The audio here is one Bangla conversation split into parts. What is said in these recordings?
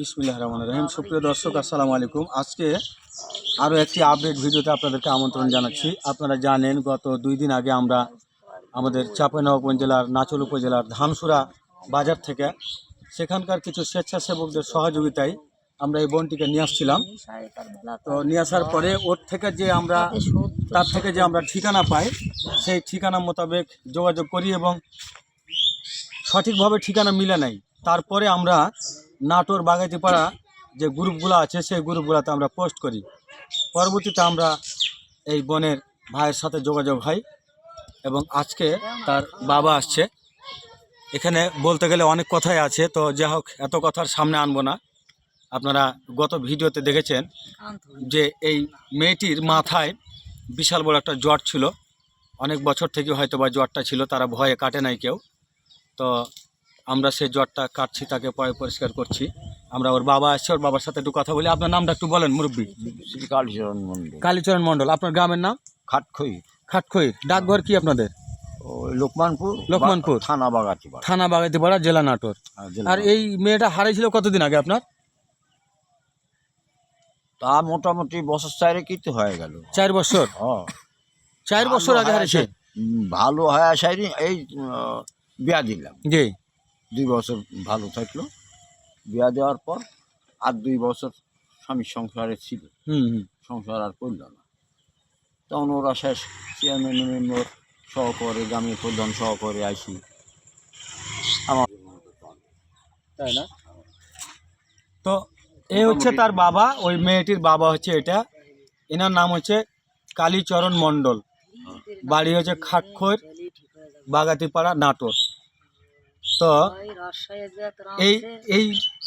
বিসমিল্লাহ রহমান রহিম। সুপ্রিয় দর্শক, আসসালামু আলাইকুম। আজকে আরও একটি আপডেট ভিডিওতে আপনাদেরকে আমন্ত্রণ জানাচ্ছি। আপনারা জানেন, গত দুই দিন আগে আমরা আমাদের চাঁপাইনবাবগঞ্জ জেলার নাচল উপজেলার ধানসুরা বাজার থেকে সেখানকার কিছু স্বেচ্ছাসেবকদের সহযোগিতায় আমরা এই বনটিকে নিয়ে আসছিলাম। তো নিয়ে আসার পরে ওর থেকে যে আমরা, তার থেকে যে আমরা ঠিকানা পাই, সেই ঠিকানা মোতাবেক যোগাযোগ করি এবং সঠিকভাবে ঠিকানা মিলে নাই। তারপরে আমরা নাটোর বাগাইতিপাড়া যে গ্রুপগুলো আছে, সেই গ্রুপগুলোতে আমরা পোস্ট করি। পরবর্তীতে আমরা এই বনের ভাইয়ের সাথে যোগাযোগ হয় এবং আজকে তার বাবা আসছে। এখানে বলতে গেলে অনেক কথাই আছে, তো যাই হোক, এত কথার সামনে আনব না। আপনারা গত ভিডিওতে দেখেছেন যে এই মেয়েটির মাথায় বিশাল বড় একটা জ্বর ছিল। অনেক বছর থেকে হয়তো বা জ্বরটা ছিল, তারা ভয়ে কাটে নাই কেউ। তো আমরা সেই জ্বরটা কাটছি তাকে পরে পরিষ্কার করছি। আমরা ওর বাবা আসছে ওর বাবার সাথে একটু কথা বলি। আপনার নামটা একটু বলেন মুরব্বী। কালীচরণ মন্দির কালীচরণ মণ্ডল আপনার গ্রামের নাম? খাটখই। খাটখইর ডাকঘর কি আপনাদের? লোকমানপুর লোকমানপুর। থানা বাগাতি পাড়া থানা বাগাইতিপাড়া জেলা নাটোর। হ্যাঁ, আর এই মেয়েটা হারিয়েছিল কতদিন আগে আপনার? তা মোটামুটি বছর চারে কি তো হয়ে গেল। চার বছর? হ্যাঁ। চার বছর আগে হারিয়েছে? ভালো হয় আসাইনি এই বিয়া দিলাম। জি। দুই বছর ভালো থাকল। বিয়া দেওয়ার পর আর দুই বছর স্বামীর সংসারে ছিল। হুম হুম। সংসার আর করল না। তখন ওরা শেষ চেয়ারম্যান মেম্বার সহকারে গ্রামের প্রধান সহকারে আইসি। আমার তাই না? তো এই হচ্ছে তার বাবা ওই মেয়েটির বাবা হচ্ছে এটা। এনার নাম হচ্ছে কালীচরণ মণ্ডল। বাড়ি হচ্ছে খাটখৈর বাগাতিপাড়া নাটোর। তো এই এই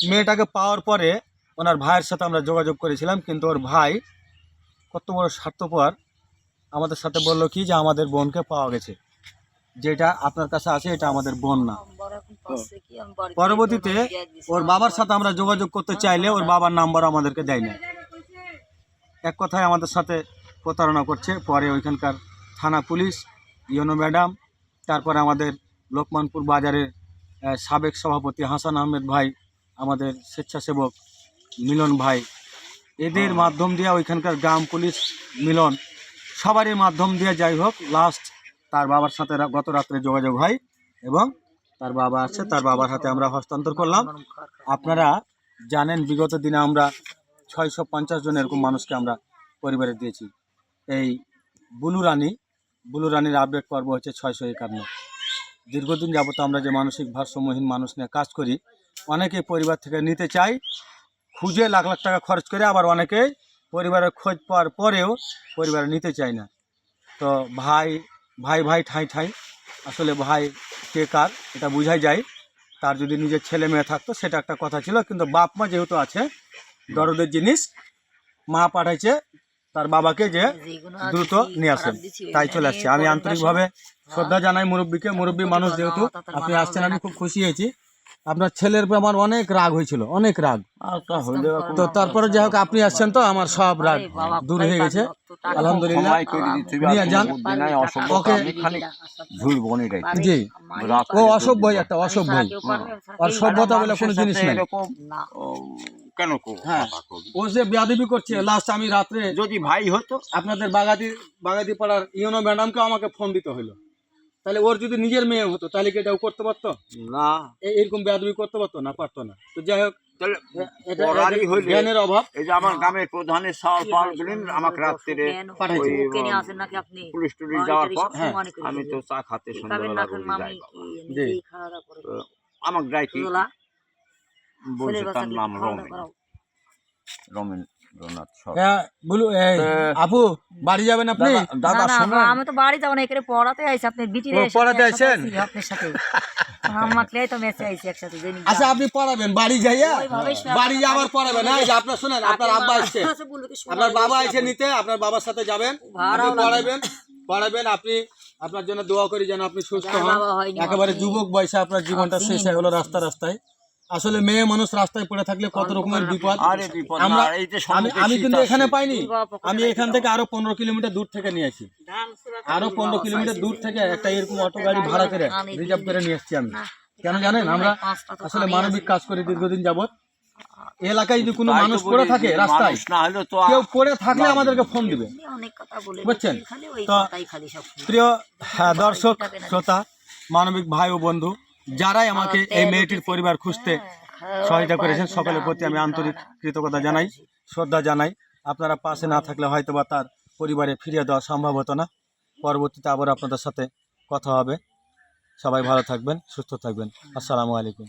মেয়েটাকে পাওয়ার পরে ওনার ভাইয়ের সাথে আমরা যোগাযোগ করেছিলাম কিন্তু ওর ভাই কত বড় স্বার্থপর। আমাদের সাথে বলল কি যে আমাদের বোনকে পাওয়া গেছে। যেটা আপনার কাছে আছে এটা আমাদের বোন না। পরবর্তীতে ওর বাবার সাথে আমরা যোগাযোগ করতে চাইলে ওর বাবার নাম্বার আমাদেরকে দেয় না এক কথায় আমাদের সাথে প্রতারণা করছে। পরে ওইখানকার থানা পুলিশ ইয়নো ম্যাডাম তারপরে আমাদের লোকমানপুর বাজারের সাবেক সভাপতি হাসান আহমেদ ভাই আমাদের স্বেচ্ছাসেবক মিলন ভাই এদের মাধ্যম দিয়ে ওইখানকার গ্রাম পুলিশ মিলন সবারই মাধ্যম দিয়ে যাই হোক লাস্ট তার বাবার সাথে গত রাত্রে যোগাযোগ হয় এবং তার বাবা আছে তার বাবার হাতে আমরা হস্তান্তর করলাম। আপনারা জানেন বিগত দিনে আমরা ছয়শো পঞ্চাশ জন এরকম মানুষকে আমরা পরিবারে দিয়েছি। এই বুলু রানী বুলু রানীর আপডেট পর্ব হচ্ছে ছয়শো একান্ন। দীর্ঘদিন যাবত আমরা যে মানসিক ভারসাম্যহীন মানুষ নিয়ে কাজ করি, অনেকে পরিবার থেকে নিতে চাই খুঁজে লাখ লাখ টাকা খরচ করে আবার অনেকে পরিবারের খোঁজ পাওয়ার পরেও পরিবারে নিতে চায় না। তো ভাই ভাই ভাই, ঠাই ঠাই, আসলে ভাই কে কার এটা বোঝাই যায়। তার যদি নিজের ছেলে মেয়ে থাকতো সেটা একটা কথা ছিল, কিন্তু বাপ মা যেহেতু আছে, দরদের জিনিস মা পাঠাইছে তার বাবাকে যে দ্রুত নিয়ে আসেন। তাই চলে আসছে। আমি আন্তরিকভাবে শ্রদ্ধা জানাই মুরব্বীকে। মুরব্বী মানুষ যেহেতু আপনি আসছেন আমি খুব খুশি হয়েছি। আপনার ছেলের উপর আমার অনেক রাগ হয়েছিল অনেক রাগ। তা তারপরে যাই হোক আপনি আসছেন তো আমার সব রাগ দূর হয়ে গেছে। আলহামদুলিল্লাহ। নিয়ে যান। ওকে। ঝুড়বো নি রে। জি। ও করে অসভ্যই একটা অসভ্যই আর সভ্যতা বলে কোনো জিনিস নাই। কেন হ্যাঁ। ও যে বিয়াদবি করছে লাস্ট আমি রাত্রে যদি ভাই হতো? আপনাদের বাগাতি বাগাতি পাড়ার ইউনো ম্যাডামকে আমাকে ফোন দিতে হলো তাহলে ওর যদি নিজের মেয়ে হতো তাহলে কি এটাও করতে পারতো? না। এরকম বেয়াদবি করতে পারতো না পারতো না। তো যাই হোক এটা হইলে- জ্ঞানের অভাব। এই যে আমার গ্রামের প্রধানের সাল পাল গুলিন আমাকে রাত্রে পুলিশ টুলিশ যাওয়ার পর হ্যাঁ, আমি তো। চা খাতে সন্ধ্যাবেলা ডাইকি বলছে তার নাম রমেন। হ্যাঁ, আপু বাড়ি যাবেন আপনি? দাদা- দাদা না, না, শোনেন। আমি তো বাড়ি যাব না এখানে পড়াতে আইছি আপনি বিটি পড়াতে আইছেন? আপনার সাথে। আমাকে তো মেসে আইছি একসাথে জানি আচ্ছা আপনি পড়াবেন বাড়ি যাইয়া? বাড়ি আবার পড়াবেন এই যে আপনার শুনেন আপনার আব্বা আসছে আপনার বাবা এসে নিতে আপনার বাবার সাথে যাবেন পড়াবেন পড়াবেন আপনি আপনার জন্য দোয়া করি যেন আপনি সুস্থ হন। একেবারে যুবক বয়সে আপনার জীবনটা শেষ হয়ে গেলো রাস্তা রাস্তায়। আসলে মেয়ে মানুষ রাস্তায় পড়ে থাকলে কত রকমের বিপদ। আমরা আমি কিন্তু এখানে পাইনি। আমি এখান থেকে আরও পনেরো কিলোমিটার দূর থেকে নিয়ে আসি। আরও পনেরো কিলোমিটার দূর থেকে একটা এরকম অটো গাড়ি ভাড়া করে রিজার্ভ করে নিয়ে এসছি আমি। কেন জানেন? আমরা আসলে মানবিক কাজ করি দীর্ঘদিন যাবত এলাকায় যদি কোনো মানুষ পড়ে থাকে রাস্তায় কেউ পড়ে থাকলে আমাদেরকে ফোন দিবে। বুঝছেন? তো প্রিয় হ্যাঁ, দর্শক শ্রোতা মানবিক ভাই ও বন্ধু যারাই আমাকে এই মেয়েটির পরিবার খুঁজতে সহায়তা করেছেন সকলের প্রতি আমি আন্তরিক কৃতজ্ঞতা জানাই শ্রদ্ধা জানাই। আপনারা পাশে না থাকলে হয়তো বা তার পরিবারে ফিরিয়ে দেওয়া সম্ভব হতো না। পরবর্তীতে আবার আপনাদের সাথে কথা হবে। সবাই ভালো থাকবেন সুস্থ থাকবেন। আসসালামু আলাইকুম।